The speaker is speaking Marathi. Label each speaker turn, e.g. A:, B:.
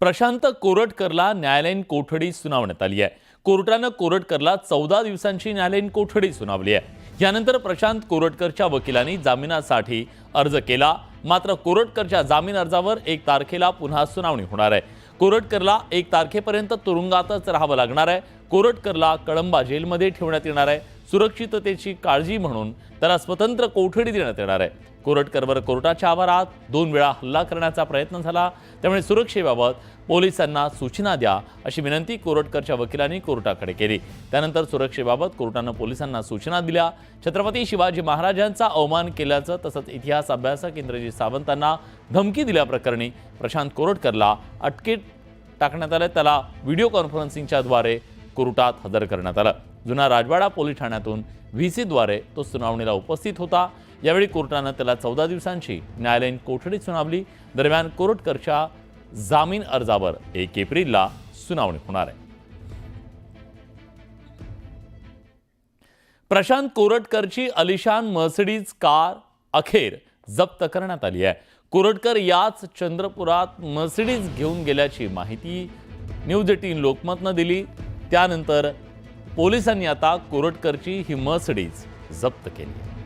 A: प्रशांत कोरटकरला न्यायालयीन कोठडी सुनावण्यात आली आहे. कोर्टानं कोरटकरला चौदा दिवसांची न्यायालयीन कोठडी सुनावली आहे. यानंतर प्रशांत कोरटकरच्या वकिलांनी जामिनासाठी अर्ज केला. मात्र कोरटकरच्या जामीन अर्जावर एक तारखेला पुन्हा सुनावणी होणार आहे. कोरटकरला एक तारखेपर्यंत तुरुंगातच राहावं लागणार आहे. कोरटकरला कळंबा जेलमध्ये ठेवण्यात येणार आहे. सुरक्षिततेची काळजी म्हणून त्याला स्वतंत्र कोठडी देण्यात येणार आहे. कोरटकरवर कोर्टाच्या आवारात दोन वेळा हल्ला करण्याचा प्रयत्न झाला. त्यामुळे सुरक्षेबाबत पोलिसांना सूचना द्या अशी विनंती कोरटकरच्या वकिलांनी कोर्टाकडे केली. त्यानंतर सुरक्षेबाबत कोर्टानं पोलिसांना सूचना दिल्या. छत्रपती शिवाजी महाराजांचा अवमान केल्याचं तसंच इतिहास अभ्यासक इंद्रजीत सावंतांना धमकी दिल्याप्रकरणी प्रशांत कोरटकरला अटकेत टाकण्यात आलं. त्याला व्हिडिओ कॉन्फरन्सिंगच्या द्वारे कोर्टात हजर करण्यात आलं. जुना राजवाडा पोलीस ठाण्यातून व्ही सीद्वारे तो सुनावणीला उपस्थित होता. यावेळी कोर्टानं त्याला चौदा दिवसांची न्यायालयीन कोठडी सुनावली. दरम्यान कोरटकरच्या जामीन अर्जावर एक एप्रिलला सुनावणी होणार आहे. प्रशांत कोरटकरची अलिशान मर्सिडीज कार अखेर जप्त करण्यात आली आहे. कोरटकर याच चंद्रपुरात मर्सिडीज घेऊन गेल्याची माहिती न्यूज एटीन लोकमतनं दिली. त्यानंतर पोलिसांनी आता कोरटकरची ही मर्सडीज जप्त केली.